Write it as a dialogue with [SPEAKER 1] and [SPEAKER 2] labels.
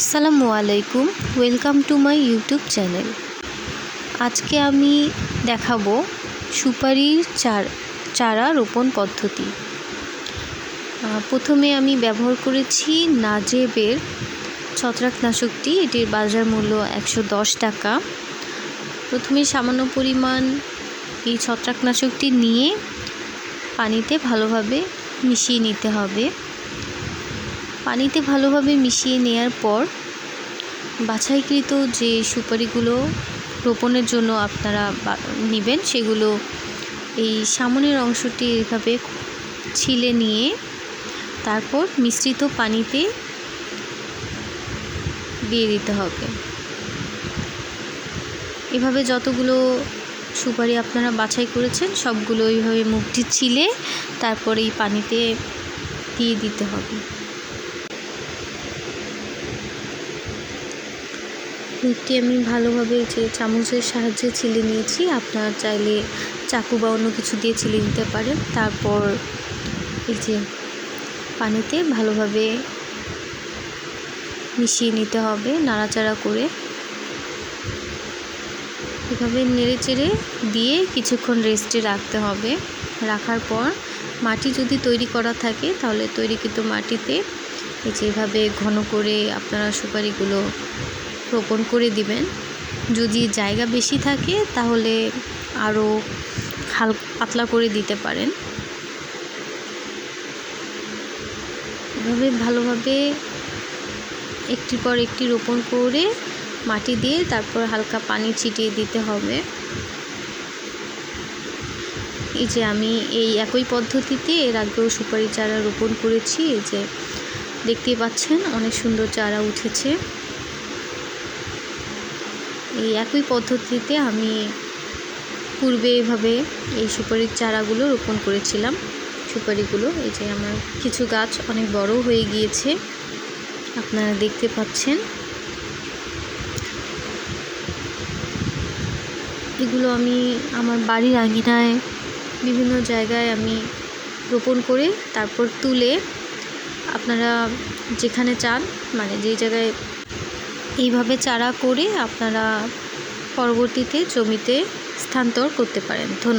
[SPEAKER 1] আসসালামু আলাইকুম, welcome to my YouTube channel. আজকে আমি দেখাবো সুপারির চার, চারা রোপণ পদ্ধতি। প্রথমে আমি ব্যবহার করেছি নাজেবের ছত্রাকনাশকটি। এটির বাজার মূল্য একশো দশ টাকা। প্রথমে সামান্য পরিমাণ এই ছত্রাকনাশকটি নিয়ে পানিতে ভালোভাবে মিশিয়ে নিতে হবে। পানিতে ভালোভাবে মিশিয়ে নেয়ার পর বাছাইকৃত যে সুপারিগুলো রোপণের জন্য আপনারা নেবেন, সেগুলো এই সামনের অংশটি এভাবে ছিলে নিয়ে তারপর মিশ্রিত পানিতে দিয়ে দিতে হবে। এভাবে যতগুলো সুপারি আপনারা বাছাই করেছেন, সবগুলো এইভাবে মুখটি ছিলে তারপর এই পানিতে দিয়ে দিতে হবে। মুখটি আমি ভালোভাবে যে চামচের সাহায্যে ছিলে নিয়েছি। আপনারা চাইলে চাকু বা অন্য কিছু দিয়ে ছিলে নিতে পারেন। তারপর এই যে পানিতে ভালোভাবে মিশিয়ে নিতে হবে নাড়াচাড়া করে। এভাবে নেড়ে চেড়ে দিয়ে কিছুক্ষণ রেস্টে রাখতে হবে। রাখার পর মাটি যদি তৈরি করা থাকে তাহলে তৈরিকৃত মাটিতে এই যে এভাবে ঘন করে আপনারা সুপারিগুলো রোপণ করে দিবেন। যদি জায়গা বেশি থাকে, তাহলে আরও হাল পাতলা করে দিতে পারেন। এভাবে ভালোভাবে একটির পর একটি রোপণ করে মাটি দিয়ে তারপর হালকা পানি ছিটিয়ে দিতে হবে। এই যে আমি এই একই পদ্ধতিতে এর আগেও সুপারি চারা রোপণ করেছি। এই যে দেখতেই পাচ্ছেন, অনেক সুন্দর চারা উঠেছে। এই একই পদ্ধতিতে আমি পূর্বে এভাবে এই সুপারির চারাগুলো রোপণ করেছিলাম। সুপারিগুলো, এই যে আমার কিছু গাছ অনেক বড় হয়ে গিয়েছে, আপনারা দেখতে পাচ্ছেন। এগুলো আমি আমার বাড়ির আঙিনায় বিভিন্ন জায়গায় আমি রোপণ করে তারপর তুলে আপনারা যেখানে চান মানে যেই জায়গায় এইভাবে চারা করে আপনারা পরবর্তীতে জমিতে স্থানান্তর করতে পারেন। ধন্যবাদ।